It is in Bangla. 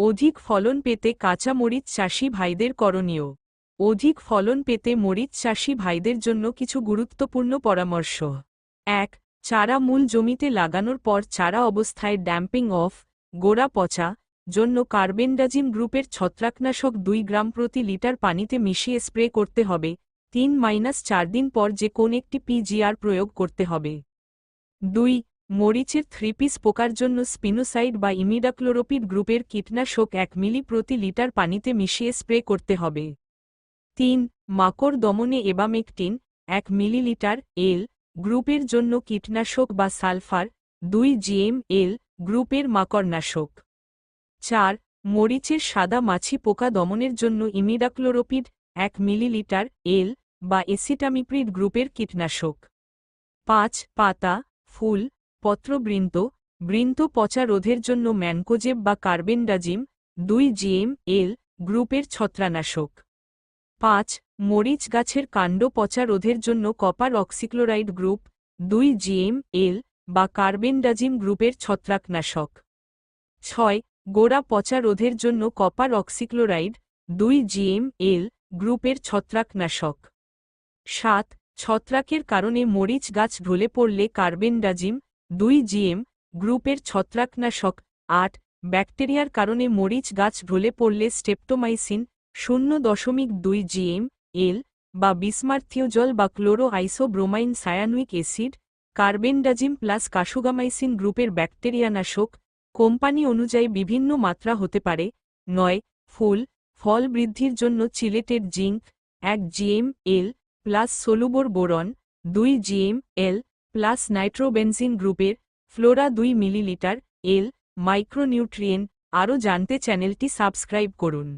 অধিক ফলন পেতে কাঁচা মরিচ চাষি ভাইদের করণীয়। অধিক ফলন পেতে মরিচ চাষি ভাইদের জন্য কিছু গুরুত্বপূর্ণ পরামর্শ। এক, চারা মূল জমিতে লাগানোর পর চারা অবস্থায় ড্যাম্পিং অফ গোড়া পচা জন্য কার্বেন্ডাজিম গ্রুপের ছত্রাকনাশক দুই গ্রাম প্রতি লিটার পানিতে মিশিয়ে স্প্রে করতে হবে। তিন মাইনাস চার দিন পর যে কোন একটি পিজিআর প্রয়োগ করতে হবে। দুই মরিচের থ্রি পিস পোকার জন্য স্পিনোসাইড বা ইমিডাক্লোরোপিড গ্রুপের কীটনাশক এক মিলি প্রতি লিটার পানিতে মিশিয়ে স্প্রে করতে হবে। তিন, মাকড় দমনে এবামেকটিন, এক মিলিলিটার এল গ্রুপের জন্য কীটনাশক বা সালফার, দুই জিএম এল গ্রুপের মাকড়নাশক। চার, মরিচের সাদা মাছি পোকা দমনের জন্য ইমিডাক্লোরোপিড, এক মিলিলিটার এল বা এসিটামিপ্রিড গ্রুপের কীটনাশক। পাঁচ, পাতা, ফুল পত্রবৃন্ত, বৃন্ত পচা রোধের জন্য ম্যানকোজেব বা কার্বেন্ডাজিম, দুই জিএম এল গ্রুপের ছত্রানাশক পাঁচ, মরিচ গাছের কাণ্ড পচা রোধের জন্য কপার অক্সিক্লোরাইড গ্রুপ, দুই জিএম এল বা কার্বেন্ডাজিম গ্রুপের ছত্রাকনাশক। ছয়, গোড়া পচা রোধের জন্য কপার অক্সিক্লোরাইড, দুই জিএম এল গ্রুপের ছত্রাকনাশক। সাত, ছত্রাকের কারণে মরিচ গাছ ঢলে পড়লে কার্বেন্ডাজিম দুই জিএম গ্রুপের ছত্রাকনাশক, আট, ব্যাকটেরিয়ার কারণে মরিচ গাছ ঢলে পড়লে স্টেপটোমাইসিন শূন্য দশমিক দুই জিএম, এল বা বিসমার্থীয় জল বা chloro isobromine cyanuric acid, carbendazim plus kasugamycin গ্রুপের ব্যাকটেরিয়ানাশক কোম্পানি অনুযায়ী বিভিন্ন মাত্রা হতে পারে। নয়, ফুল, ফল বৃদ্ধির জন্য চিলেটের জিঙ্ক, এক GM, L plus solubor boron, দুই জিএম, এল প্লাস নাইট্রোবেনসিন গ্রুপের ফ্লোরা দুই মিলিলিটার এল মাইক্রোনিউট্রিয়েন আরও জানতে চ্যানেলটি সাবস্ক্রাইব করুন।